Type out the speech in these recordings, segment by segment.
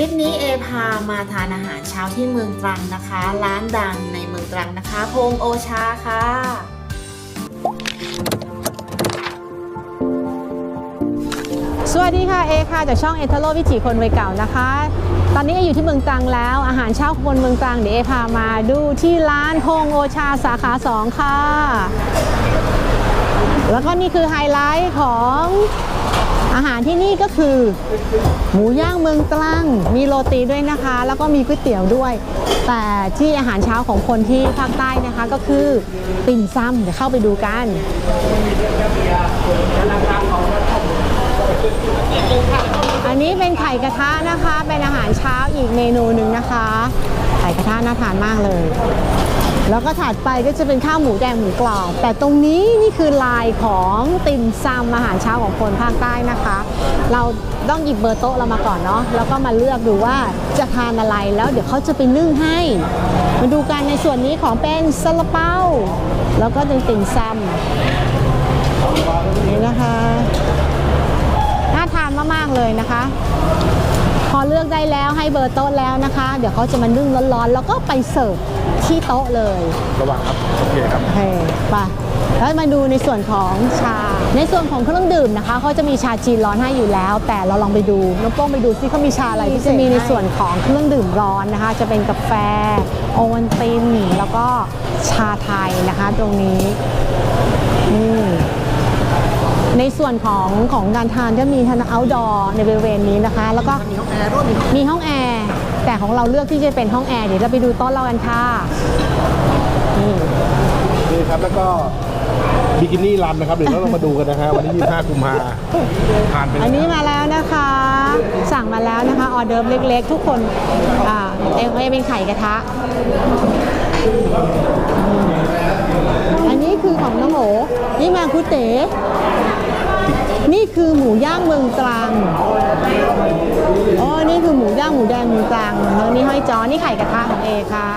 ลิปนี้เอพามาทานอาหารเช้าที่เมืองตรังนะคะ ร้านดังในเมืองตรังนะคะพงโอชาค่ะสวัสดีค่ะเอค่ะจากช่องเอทโลวิถีคนวัยเก่านะคะ ตอนนี้เออยู่ที่เมืองตรังแล้ว อาหารเช้าของคนเมืองตรังเดี๋ยวเอพามาดูที่ร้านพงโอชาสาขา 2 ค่ะ แล้วก็นี่คือไฮไลท์ของ อาหารที่นี่ก็คือ หมูย่างเมืองตรัง มีโรตีด้วยนะคะ แล้วก็มีก๋วยเตี๋ยวด้วย แต่ที่อาหารเช้าของคนที่ภาคใต้นะคะก็คือติ่มซำเดี๋ยวเข้าไปดูกันอันนี้เป็นไข่กระทะนะคะ เป็นอาหารเช้าอีกเมนูหนึ่งนะคะ ไข่กระทะน่าทานมากเลย แล้วก็ถัดไปก็จะเป็นข้าวหมูแดงหมูกรอบ แต่ตรงนี้นี่คือลายของติ่มซำอาหารเช้าของคนภาคใต้นะคะ เราต้องหยิบเบอร์โต๊ะเรามาก่อนเนาะแล้วก็มาเลือกดูว่าจะทานอะไรแล้วเดี๋ยวเขาจะไปนึ่งให้ มาดูกันในส่วนนี้ของเป็นซาลาเปาแล้วก็เป็นติ่มซำนี่นะคะน่าทานมากๆเลยนะคะ พอเลือกได้แล้วให้เบอร์โต๊ะแล้วนะคะ เดี๋ยวเขาจะมานึ่งร้อนๆ แล้วก็ไปเสิร์ฟที่โต๊ะเลย ระวังครับ โอเคครับ โอเคไปแล้วมาดูในส่วนของชา ในส่วนของเครื่องดื่มนะคะเขาจะมีชาจีนร้อนให้อยู่แล้ว แต่เราลองไปดูน้องโป้งไปดูซิเขามีชาอะไรที่จะมีในส่วนของเครื่องดื่มร้อนนะคะ จะเป็นกาแฟ โอวัลตินแล้วก็ชาไทยนะคะ ตรงนี้นี่ใน ส่วนของของการทานก็มีทั้ง outdoor ในบริเวณนี้นะคะ แล้วก็มีห้องแอร์ด้วยมีมีห้องแอร์แต่ของเราเลือกที่จะเป็นห้องแอร์เดี๋ยวเราไปดูโต๊ะเรากันค่ะนี่นี่ครับแล้วก็บิกินี่รันนะครับเดี๋ยวเรามาดูกันนะฮะวันที่25กุมภาผ่านไปแล้วอันนี้มาแล้วนะคะ สั่งมาแล้วนะคะออเดิร์ฟเล็ก ๆ ทุกคนอ่าเอ็มเอเป็นไข่กระทะ อันนี้คือของน้องโอนี่มาคุเต๋ นี่คือหมูย่างเมืองตรังอ๋อนี่คือหมูย่างหมูแดงเมืองตรังแล้วนี่ห้อยจอนี่ไข่กระทะของเอค่ะ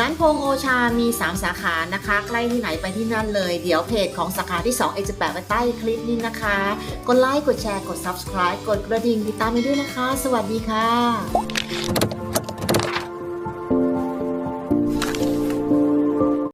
ร้านพงโอชา มี 3 สาขานะคะ ใกล้ที่ไหนไปที่นั่นเลย เดี๋ยวเพจของสาขาที่ 2 เอจะแปะไว้ใต้คลิปนี้นะคะ กดไลค์ กดแชร์ กด subscribe กดกระดิ่งติดตามไปด้วยนะคะ สวัสดีค่ะ